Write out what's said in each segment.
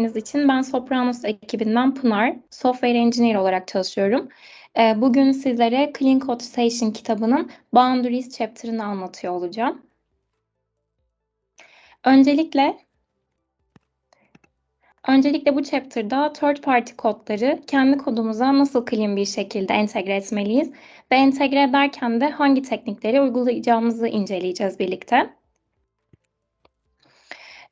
yorumlarınız için. Ben Sopranos ekibinden Pınar, Software Engineer olarak çalışıyorum. Ee, bugün sizlere Clean Code Station kitabının Boundaries chapter'ını anlatıyor olacağım. Öncelikle Öncelikle bu chapter'da third party kodları kendi kodumuza nasıl clean bir şekilde entegre etmeliyiz ve entegre ederken de hangi teknikleri uygulayacağımızı inceleyeceğiz birlikte.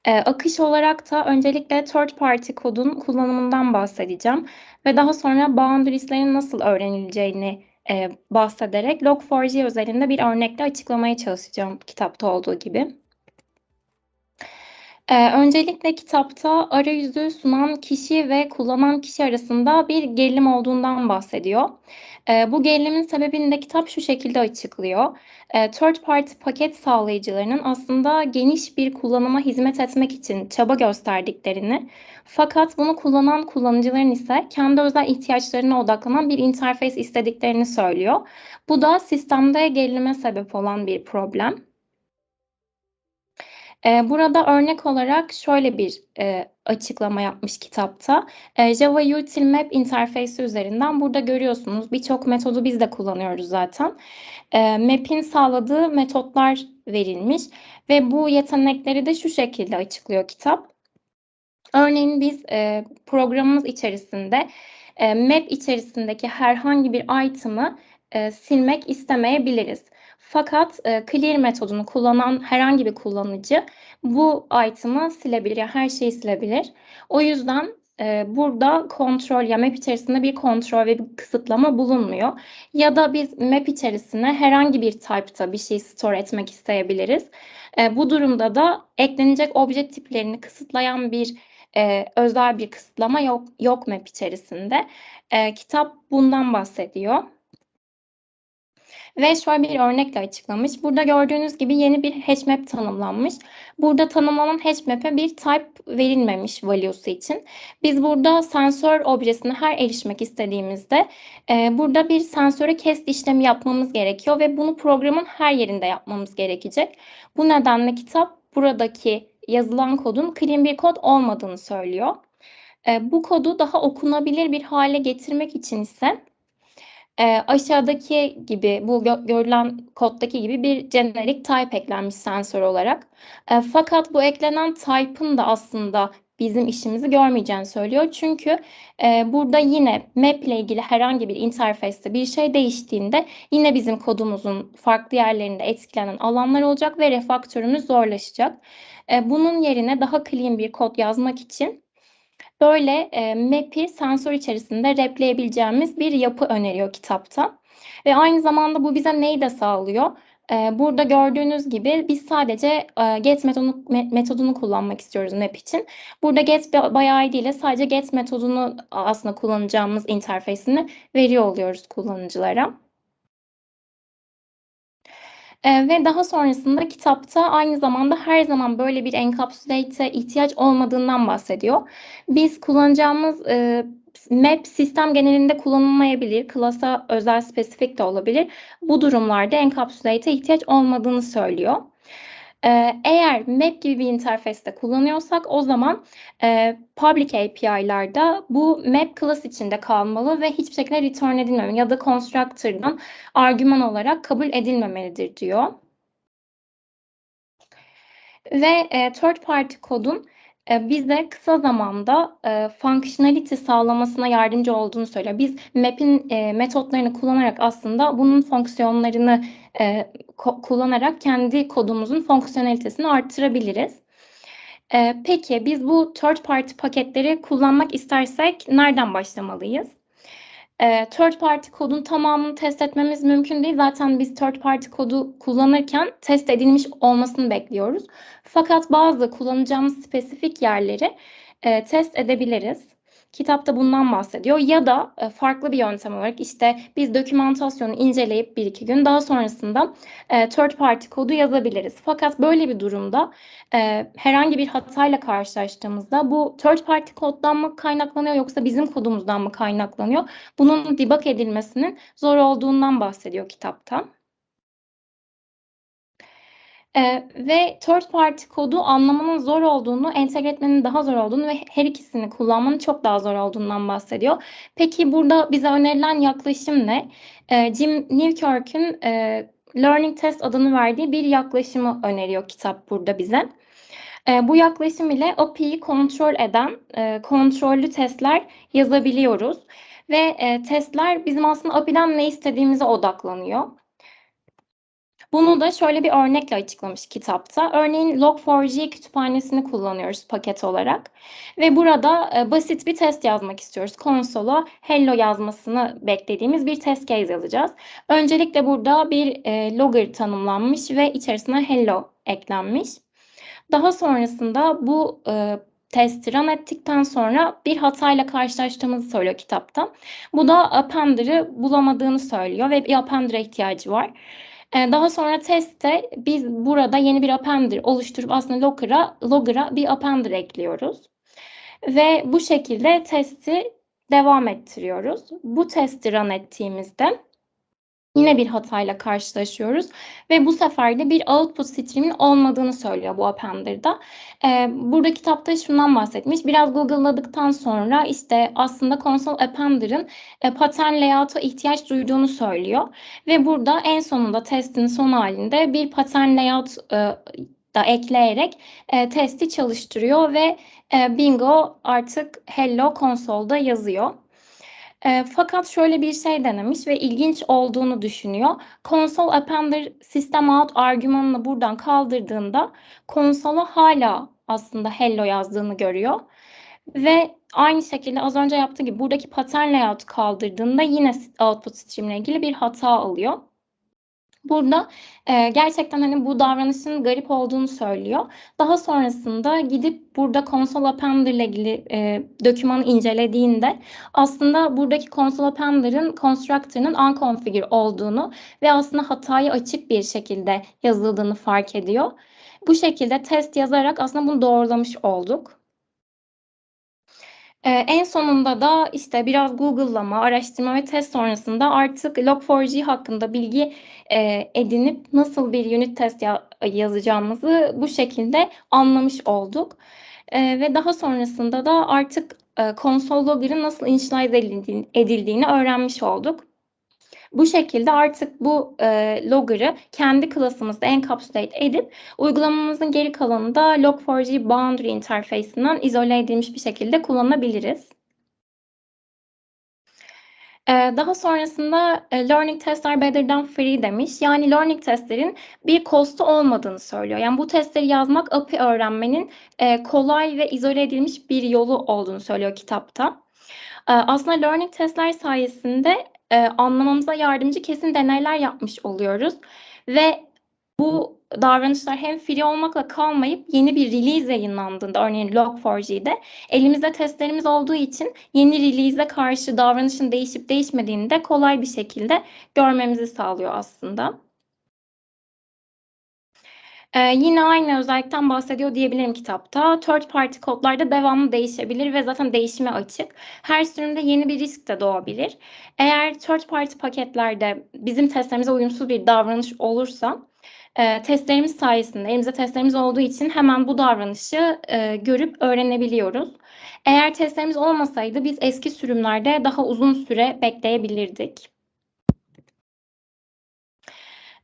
Ee, akış olarak da öncelikle third party kodun kullanımından bahsedeceğim ve daha sonra boundaries'lerin nasıl öğrenileceğini e, bahsederek Log4j özelinde bir örnekle açıklamaya çalışacağım kitapta olduğu gibi. Ee, öncelikle kitapta arayüzü sunan kişi ve kullanan kişi arasında bir gerilim olduğundan bahsediyor. Ee, bu gerilimin sebebini de kitap şu şekilde açıklıyor. Ee, third party paket sağlayıcılarının aslında geniş bir kullanıma hizmet etmek için çaba gösterdiklerini fakat bunu kullanan kullanıcıların ise kendi özel ihtiyaçlarına odaklanan bir interface istediklerini söylüyor. Bu da sistemde gerilime sebep olan bir problem. Burada örnek olarak şöyle bir, eee, açıklama yapmış kitapta. Eee, Java Util Map interfeysi üzerinden burada görüyorsunuz birçok metodu biz de kullanıyoruz zaten. Eee, map'in sağladığı metotlar verilmiş ve bu yetenekleri de şu şekilde açıklıyor kitap. Örneğin biz, eee, programımız içerisinde, eee, map içerisindeki herhangi bir item'ı, eee, silmek istemeyebiliriz. Fakat e, clear metodunu kullanan herhangi bir kullanıcı bu item'ı silebilir. Yani her şeyi silebilir. O yüzden e, burada kontrol ya map içerisinde bir kontrol ve bir kısıtlama bulunmuyor. Ya da biz map içerisine herhangi bir type'ta bir şey store etmek isteyebiliriz. E, bu durumda da eklenecek obje tiplerini kısıtlayan bir e, özel bir kısıtlama yok, yok map içerisinde. E, kitap bundan bahsediyor. Ve şöyle bir örnekle açıklamış. Burada gördüğünüz gibi yeni bir hashmap tanımlanmış. Burada tanımlanan hashmap'e bir type verilmemiş value'su için. Biz burada sensör objesine her erişmek istediğimizde e, burada bir sensöre kest işlemi yapmamız gerekiyor ve bunu programın her yerinde yapmamız gerekecek. Bu nedenle kitap buradaki yazılan kodun clean bir kod olmadığını söylüyor. E, bu kodu daha okunabilir bir hale getirmek için ise e, aşağıdaki gibi bu gö görülen koddaki gibi bir generic type eklenmiş sensör olarak. E, fakat bu eklenen type'ın da aslında bizim işimizi görmeyeceğini söylüyor. Çünkü e, burada yine map ile ilgili herhangi bir interface'te bir şey değiştiğinde yine bizim kodumuzun farklı yerlerinde etkilenen alanlar olacak ve refaktörümüz zorlaşacak. E, bunun yerine daha clean bir kod yazmak için Böyle e, map'i sensör içerisinde repleyebileceğimiz bir yapı öneriyor kitapta. Ve aynı zamanda bu bize neyi de sağlıyor? E, burada gördüğünüz gibi biz sadece e, get metodunu, metodunu kullanmak istiyoruz map için. Burada get by ID ile sadece get metodunu aslında kullanacağımız interface'ini veriyor oluyoruz kullanıcılara. Eee, ve daha sonrasında kitapta aynı zamanda her zaman böyle bir encapsulate'e ihtiyaç olmadığından bahsediyor. Biz kullanacağımız, eee, map sistem genelinde kullanılmayabilir. Class'a özel spesifik de olabilir. Bu durumlarda encapsulate'e ihtiyaç olmadığını söylüyor. Eğer map gibi bir interface'te kullanıyorsak o zaman eee, public API'larda bu map class içinde kalmalı ve hiçbir şekilde return edilmemeli ya da constructor'dan argüman olarak kabul edilmemelidir diyor. Ve e, third party kodun e, bize kısa zamanda e, functionality sağlamasına yardımcı olduğunu söylüyor. Biz map'in e, metotlarını kullanarak aslında bunun fonksiyonlarını e, kullanarak kendi kodumuzun fonksiyonelitesini arttırabiliriz. E, peki biz bu third party paketleri kullanmak istersek nereden başlamalıyız? E, third party kodun tamamını test etmemiz mümkün değil. Zaten biz third party kodu kullanırken test edilmiş olmasını bekliyoruz. Fakat bazı kullanacağımız spesifik yerleri e, test edebiliriz. Kitapta bundan bahsediyor ya da e, farklı bir yöntem olarak işte biz dokümantasyonu inceleyip bir iki gün daha sonrasında e, third party kodu yazabiliriz. Fakat böyle bir durumda e, herhangi bir hatayla karşılaştığımızda bu third party koddan mı kaynaklanıyor yoksa bizim kodumuzdan mı kaynaklanıyor? Bunun debug edilmesinin zor olduğundan bahsediyor kitapta. Eee, ve third party kodu anlamanın zor olduğunu, entegre etmenin daha zor olduğunu ve her ikisini kullanmanın çok daha zor olduğundan bahsediyor. Peki burada bize önerilen yaklaşım ne? Eee, Jim Newkirk'ün, eee, Learning Test adını verdiği bir yaklaşımı öneriyor kitap burada bize. Eee, bu yaklaşım ile API'yi kontrol eden, eee, kontrollü testler yazabiliyoruz ve, eee, testler bizim aslında API'den ne istediğimize odaklanıyor. Bunu da şöyle bir örnekle açıklamış kitapta. Örneğin Log4j kütüphanesini kullanıyoruz paket olarak ve burada, eee, basit bir test yazmak istiyoruz. Konsola hello yazmasını beklediğimiz bir test case yazacağız. Öncelikle burada bir, eee, logger tanımlanmış ve içerisine hello eklenmiş. Daha sonrasında bu, eee, testi run ettikten sonra bir hatayla karşılaştığımızı söylüyor kitapta. Bu da appender'ı bulamadığını söylüyor ve bir appender'a ihtiyacı var. Eee, daha sonra testte biz burada yeni bir appender oluşturup aslında logger'a logger'a bir appender ekliyoruz ve bu şekilde testi devam ettiriyoruz. Bu testi run ettiğimizde yine bir hatayla karşılaşıyoruz ve bu sefer de bir output stream'in olmadığını söylüyor bu appender'da. Eee, burada kitapta şundan bahsetmiş. Biraz Google'ladıktan sonra, işte, aslında console appender'ın, eee, pattern layout'a ihtiyaç duyduğunu söylüyor ve burada en sonunda testin son hâlinde bir pattern layout, ııı, da ekleyerek, eee, testi çalıştırıyor ve, eee, bingo artık hello console'da yazıyor. Eee, fakat şöyle bir şey denemiş ve ilginç olduğunu düşünüyor. Console appender system out argümanını buradan kaldırdığında konsola hâlâ aslında hello yazdığını görüyor ve aynı şekilde az önce yaptığı gibi buradaki pattern layout'u kaldırdığında yine output stream'le ilgili bir hata alıyor. Burada, eee, gerçekten, hani, bu davranışın garip olduğunu söylüyor. Daha sonrasında gidip burada console appender'la ilgili, eee, dokümanı incelediğinde aslında buradaki console appender'ın constructor'ının unconfigure olduğunu ve aslında hataya açık bir şekilde yazıldığını fark ediyor. Bu şekilde test yazarak aslında bunu doğrulamış olduk. Eee, en sonunda da, işte, biraz Google'lama, araştırma ve test sonrasında artık Log4j hakkında bilgi, eee, edinip nasıl bir unit test ya yazacağımızı bu şekilde anlamış olduk, eee, ve daha sonrasında da artık, eee, console logger'ın nasıl initialize edildiğini öğrenmiş olduk. Bu şekilde artık bu, eee, logger'ı kendi class'ımızda encapsulate edip uygulamamızın geri kalanında Log4j boundary interface'inden izole edilmiş bir şekilde kullanabiliriz. Eee, daha sonrasında, eee, learning tests are better than free demiş. Yani learning test'lerin bir cost'u olmadığını söylüyor. Yani bu testleri yazmak API öğrenmenin, eee, kolay ve izole edilmiş bir yolu olduğunu söylüyor kitapta. Aslında learning test'ler sayesinde, eee, anlamamıza yardımcı kesin deneyler yapmış oluyoruz ve bu davranışlar hem free olmakla kalmayıp yeni bir release yayınlandığında örneğin Log4j'de elimizde testlerimiz olduğu için yeni release'e karşı davranışın değişip değişmediğini de kolay bir şekilde görmemizi sağlıyor aslında. Eee, yine aynı özellikten bahsediyor diyebilirim kitapta. Third party kodlar da devamlı değişebilir ve zaten değişime açık. Her sürümde yeni bir risk de doğabilir. Eğer third party paketlerde bizim testlerimize uyumsuz bir davranış olursa, eee, testlerimiz sayesinde elimizde testlerimiz olduğu için hemen bu davranışı, eee, görüp öğrenebiliyoruz. Eğer testlerimiz olmasaydı biz eski sürümlerde daha uzun süre bekleyebilirdik.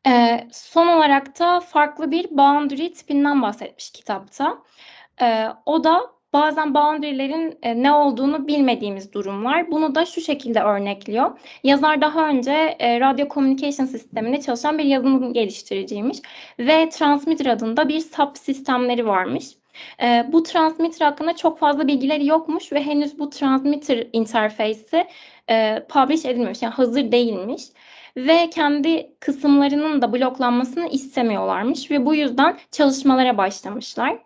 Eee, son olarak da farklı bir boundary tipinden bahsetmiş kitapta. Eee, o da bazen boundary'lerin, eee, ne olduğunu bilmediğimiz durumlar. Bunu da şu şekilde örnekliyor. Yazar daha önce, eee, radyo communication sisteminde çalışan bir yazılım geliştiriciymiş ve transmitter adında bir sub sistemleri varmış. Eee, bu transmitter hakkında çok fazla bilgileri yokmuş ve henüz bu transmitter interface'i, eee, publish edilmemiş, yani hazır değilmiş ve kendi kısımlarının da bloklanmasını istemiyorlarmış ve bu yüzden çalışmalara başlamışlar.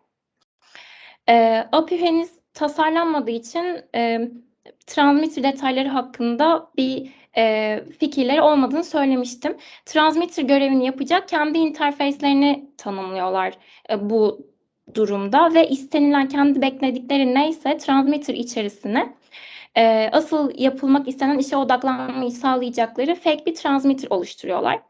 Eee, API henüz tasarlanmadığı için, emm, transmitter detayları hakkında bir, eee, fikirleri olmadığını söylemiştim. Transmitter görevini yapacak kendi interface'lerini tanımlıyorlar, eee, bu durumda ve istenilen kendi bekledikleri neyse transmitter içerisine, eee, asıl yapılmak istenen işe odaklanmayı sağlayacakları fake bir transmitter oluşturuyorlar.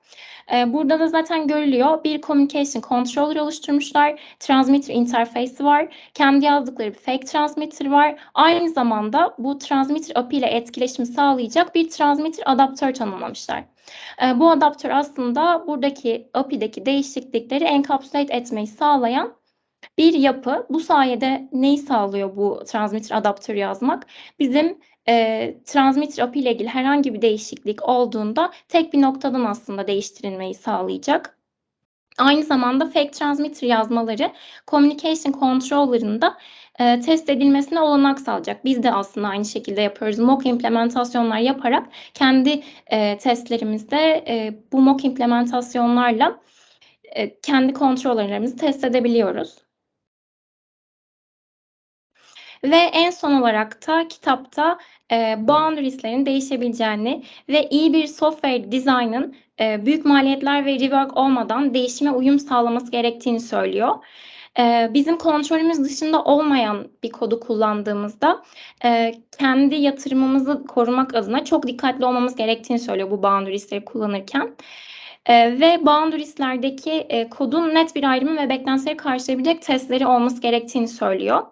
Eee, burada da zaten görülüyor. Bir communication controller oluşturmuşlar. Transmitter interface'i var. Kendi yazdıkları bir fake transmitter var. Aynı zamanda bu transmitter API ile etkileşimi sağlayacak bir transmitter adaptör tanımlamışlar. Eee, bu adaptör aslında buradaki API'deki değişiklikleri encapsulate etmeyi sağlayan bir yapı. Bu sayede neyi sağlıyor bu transmitter adaptörü yazmak? Bizim eee, transmitter API ile ilgili herhangi bir değişiklik olduğunda tek bir noktadan aslında değiştirilmeyi sağlayacak. Aynı zamanda fake transmitter yazmaları communication controller'ın da eee, test edilmesine olanak sağlayacak. Biz de aslında aynı şekilde yapıyoruz. Mock implementasyonlar yaparak kendi eee, testlerimizde eee, bu mock implementasyonlarla eee, kendi kontrollerimizi test edebiliyoruz. Ve en son olarak da kitapta eee, boundaries'lerin değişebileceğini ve iyi bir software design'ın eee, büyük maliyetler ve rework olmadan değişime uyum sağlaması gerektiğini söylüyor. Eee, bizim kontrolümüz dışında olmayan bir kodu kullandığımızda eee, kendi yatırımımızı korumak adına çok dikkatli olmamız gerektiğini söylüyor bu boundaries'leri kullanırken. Eee, ve boundaries'lerdeki kodun net bir ayrımı ve beklentileri karşılayabilecek testleri olması gerektiğini söylüyor.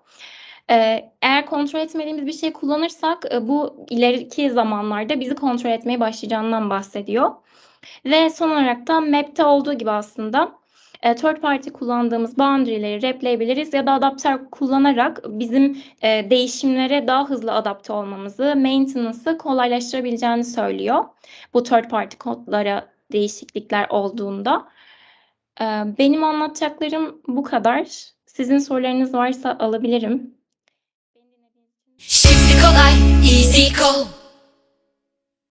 Eee, eğer kontrol etmediğimiz bir şey kullanırsak eee, bu ileriki zamanlarda bizi kontrol etmeye başlayacağından bahsediyor. Ve son olarak da map'te olduğu gibi aslında eee, third party kullandığımız boundary'leri replayabiliriz ya da adaptör kullanarak bizim eee, değişimlere daha hızlı adapte olmamızı, maintenance'ı kolaylaştırabileceğini söylüyor. Bu third party kodlara değişiklikler olduğunda. Eee, benim anlatacaklarım bu kadar. Sizin sorularınız varsa alabilirim. easy call.